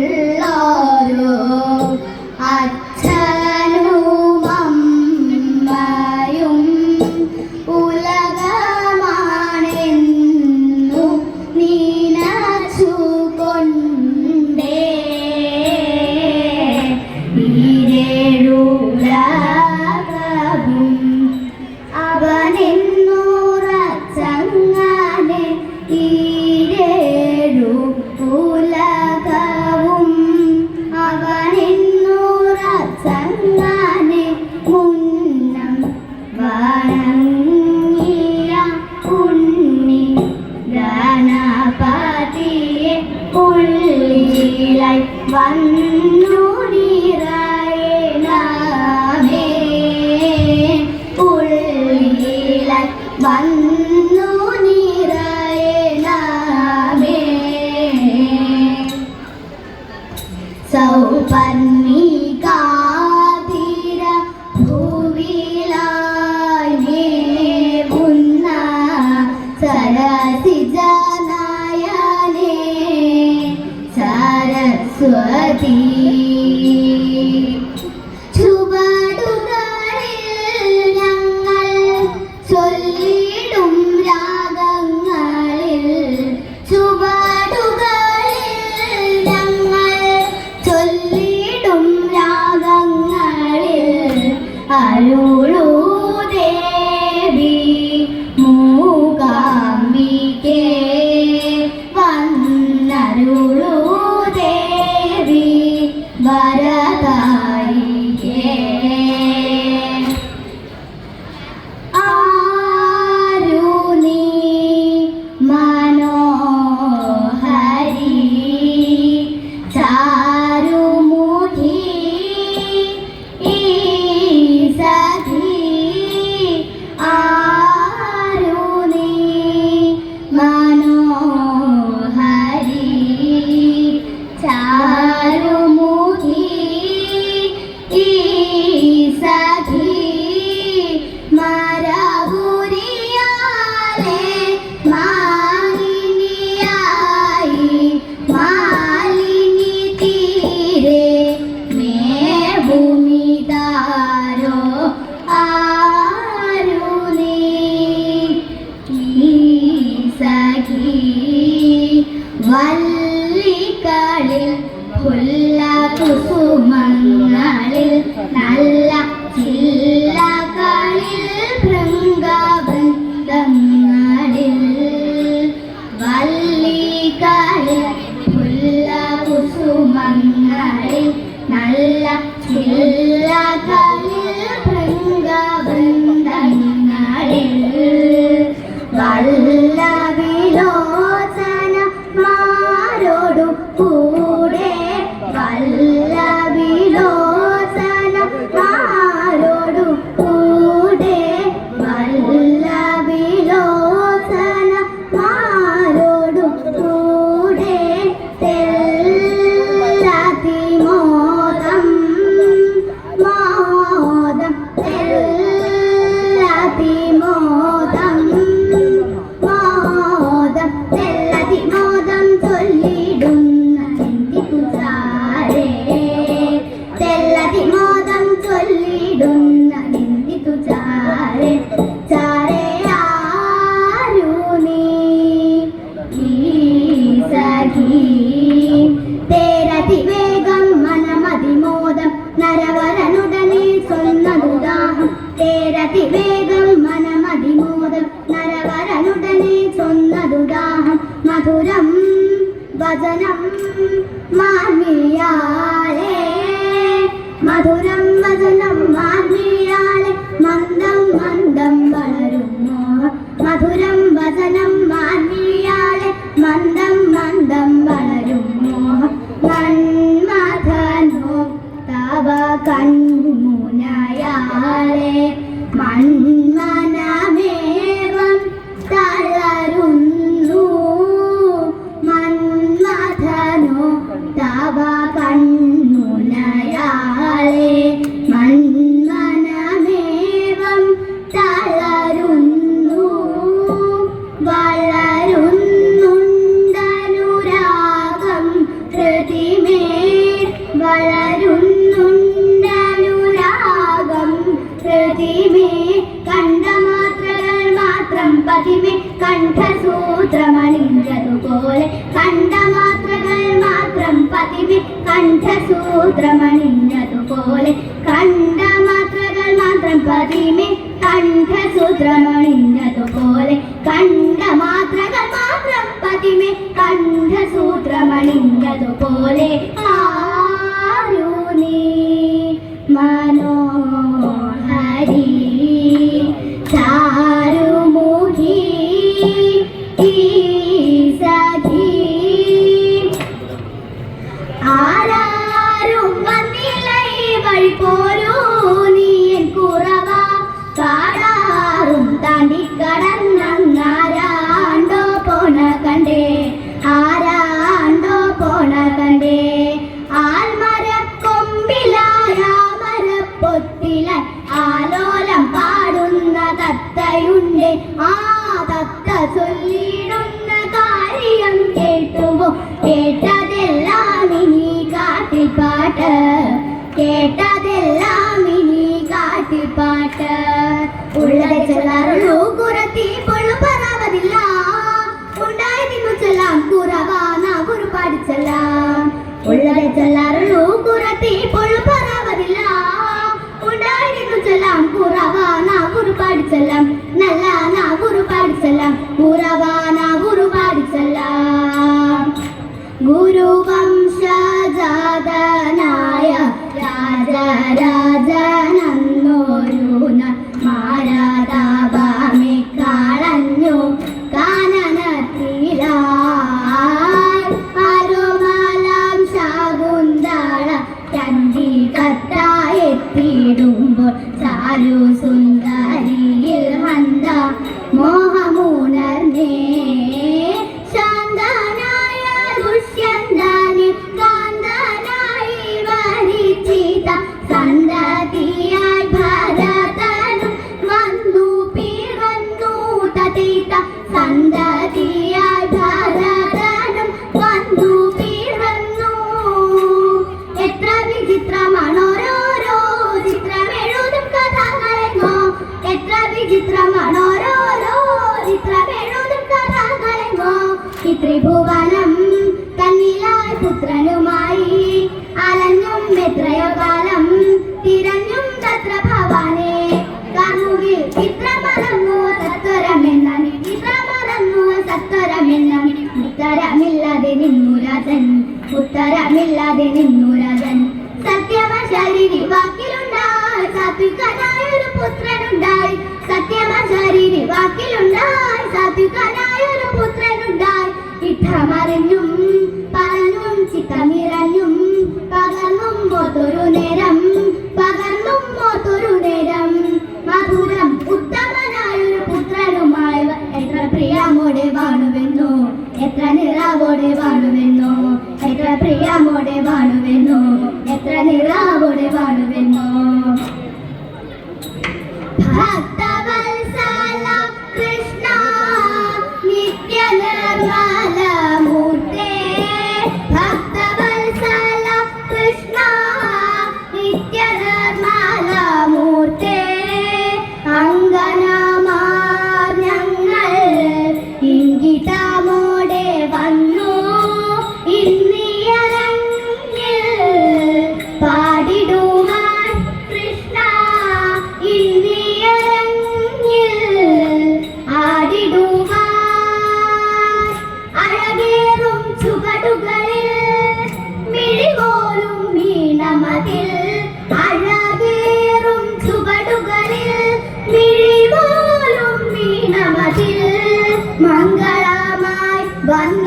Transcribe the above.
അരികിലായുള്ളോരോ അച്ഛനും അമ്മയും ഉലകമാണെന്നു നീനച്ചുകൊണ്ടേ ഈരേഴുലകവും അവനെന്നുറച്ചങ്ങനെ ഈ വന്നു. ചൊല്ലിടും രാഗങ്ങളിൽ. ചുവടുകളിൽ ഞങ്ങൾ ചൊല്ലിടും രാഗങ്ങളിൽ. അരുളൂ ദേവി മൂകാംബികേ Oh. മധുരം വചനം മാന്മിയാളെ മധുരം വചനം മാന്മിയാളെ മന്ദം മന്ദം വളരുമോ? മധുരം വചനം മാന്മിയാളെ മന്ദം മന്ദം സൂത്രമണിഞ്ഞതുപോലെ കണ്ട മാത്രകൾ മാത്രം പതിമേ. കണ്ഠസൂത്രമണിഞ്ഞതുപോലെ കണ്ട മാത്രകൾ മാത്രം പതിമേ. കണ്ഠസൂത്രമണിഞ്ഞതുപോലെ hablar കണ്ണില്ലാതെ നിന്നൂരാജൻ രാജൻ സത്യമശാലിനി വാക്കിലുണ്ടായി. സാത്വികനായൊരു പുത്രനുണ്ടായി. സത്യമശാലിനി വാക്കിലുണ്ടായി. സാത്വികനായൊരു പുത്രനുണ്ടായി. ഇഷ്ടമറിഞ്ഞു നിറാവോടെ വാണുവെന്നോ എത്ര നിറാവോടെ വാണുവെന്നോ one